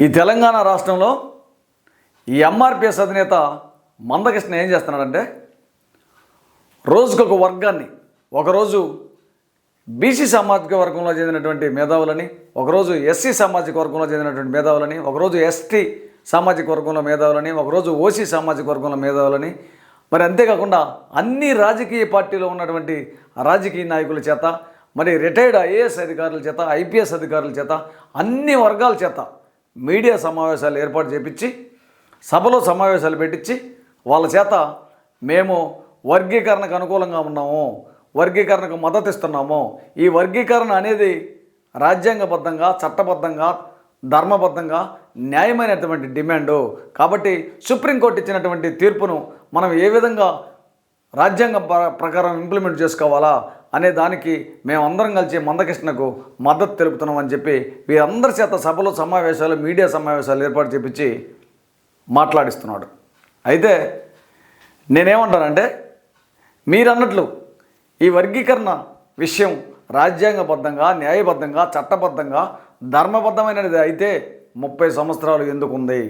ఈ తెలంగాణ రాష్ట్రంలో ఈ ఎంఆర్పిఎస్ అధినేత మందకృష్ణ ఏం చేస్తున్నాడంటే రోజుకొక వర్గాన్ని ఒకరోజు బీసీ సామాజిక వర్గంలో చెందినటువంటి మేధావులని ఒకరోజు ఎస్సీ సామాజిక వర్గంలో చెందినటువంటి మేధావులని ఒకరోజు ఎస్టీ సామాజిక వర్గంలో మేధావులని ఒకరోజు ఓసీ సామాజిక వర్గంలో మేధావులని. మరి అంతేకాకుండా అన్ని రాజకీయ పార్టీలో ఉన్నటువంటి రాజకీయ నాయకుల చేత మరి రిటైర్డ్ ఐఏఎస్ అధికారుల చేత ఐపీఎస్ అధికారుల చేత అన్ని వర్గాల చేత మీడియా సమావేశాలు ఏర్పాటు చేపించి సభలో సమావేశాలు పెట్టించి వాళ్ళ చేత మేము వర్గీకరణకు అనుకూలంగా ఉన్నాము వర్గీకరణకు మద్దతు ఇస్తున్నాము. ఈ వర్గీకరణ అనేది రాజ్యాంగబద్ధంగా చట్టబద్ధంగా ధర్మబద్ధంగా న్యాయమైనటువంటి డిమాండు. కాబట్టి సుప్రీంకోర్టు ఇచ్చినటువంటి తీర్పును మనం ఏ విధంగా రాజ్యాంగం ప్రకారం ఇంప్లిమెంట్ చేసుకోవాలా? అనే దానికి మేమందరం కలిసి మందకృష్ణకు మద్దతు తెలుపుతున్నామని చెప్పి వీరందరి చేత సభలో సమావేశాలు మీడియా సమావేశాలు ఏర్పాటు చేపించి మాట్లాడిస్తున్నాడు. అయితే నేనేమంటానంటే మీరన్నట్లు ఈ వర్గీకరణ విషయం రాజ్యాంగబద్ధంగా న్యాయబద్ధంగా చట్టబద్ధంగా ధర్మబద్ధమైనది అయితే ముప్పై సంవత్సరాలు ఎందుకు ఉంది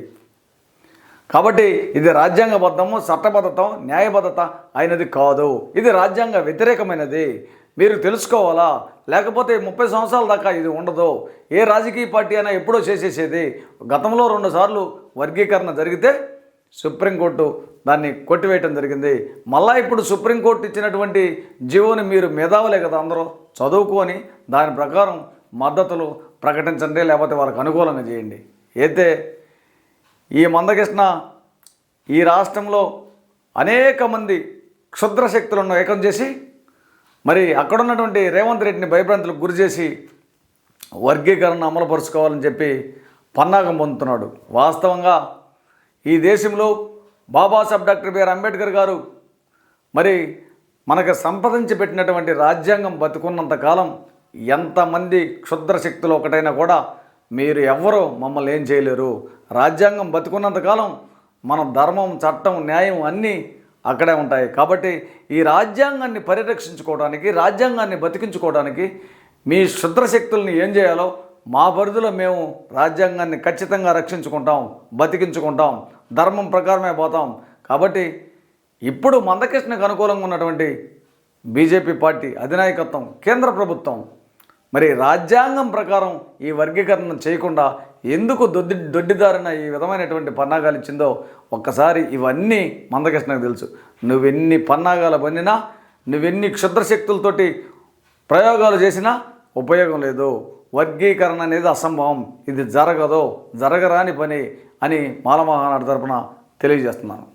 కాబట్టి ఇది రాజ్యాంగబద్ధము చట్టబద్ధత న్యాయబద్ధత అయినది కాదు. ఇది రాజ్యాంగ వ్యతిరేకమైనది. మీరు తెలుసుకోవాలా? లేకపోతే ముప్పై సంవత్సరాల దాకా ఇది ఉండదు. ఏ రాజకీయ పార్టీ అయినా ఎప్పుడో చేసేసేది. గతంలో రెండుసార్లు వర్గీకరణ జరిగితే సుప్రీంకోర్టు దాన్ని కొట్టివేయటం జరిగింది. మళ్ళా ఇప్పుడు సుప్రీంకోర్టు ఇచ్చినటువంటి జీవోని మీరు మేధావులే కదా అందరూ. చదువుకొని దాని ప్రకారం మద్దతులు ప్రకటించండి లేకపోతే వాళ్ళకి అనుకూలంగా చేయండి. అయితే ఈ మందకృష్ణ ఈ రాష్ట్రంలో అనేక మంది క్షుద్ర శక్తులను ఏకం చేసి మరి అక్కడ ఉన్నటువంటి రేవంత్ రెడ్డిని భయభ్రాంతులకు గురి చేసి వర్గీకరణ అమలుపరుచుకోవాలని చెప్పి పన్నాగం పొందుతున్నాడు. వాస్తవంగా ఈ దేశంలో బాబాసాహెబ్ డాక్టర్ బిఆర్ అంబేద్కర్ గారు మరి మనకు సంప్రదించి పెట్టినటువంటి రాజ్యాంగం బతుకున్నంతకాలం ఎంతమంది క్షుద్ర శక్తులు ఒకటైనా కూడా మీరు ఎవ్వరూ మమ్మల్ని ఏం చేయలేరు. రాజ్యాంగం బతుకున్నంతకాలం మన ధర్మం చట్టం న్యాయం అన్నీ అక్కడే ఉంటాయి. కాబట్టి ఈ రాజ్యాంగాన్ని పరిరక్షించుకోవడానికి రాజ్యాంగాన్ని బతికించుకోవడానికి మీ శుద్రశక్తుల్ని ఏం చేయాలో మా పరిధిలో మేము రాజ్యాంగాన్ని ఖచ్చితంగా రక్షించుకుంటాం బతికించుకుంటాం ధర్మం ప్రకారమే పోతాం. కాబట్టి ఇప్పుడు మందకృష్ణకు అనుకూలంగా ఉన్నటువంటి బీజేపీ పార్టీ అధినాయకత్వం కేంద్ర ప్రభుత్వం మరి రాజ్యాంగం ప్రకారం ఈ వర్గీకరణ చేయకుండా ఎందుకు దొడ్డి దొడ్డిదారిన ఈ విధమైనటువంటి పన్నాగాలు ఇచ్చిందో ఒక్కసారి ఇవన్నీ మందకృష్ణకు తెలుసు. నువ్వెన్ని పన్నాగాలు పన్నినా నువ్వెన్ని క్షుద్రశక్తులతోటి ప్రయోగాలు చేసినా ఉపయోగం లేదు. వర్గీకరణ అనేది అసంభవం. ఇది జరగదు జరగరాని పని అని మాలమహానాడు తరపున తెలియజేస్తున్నాను.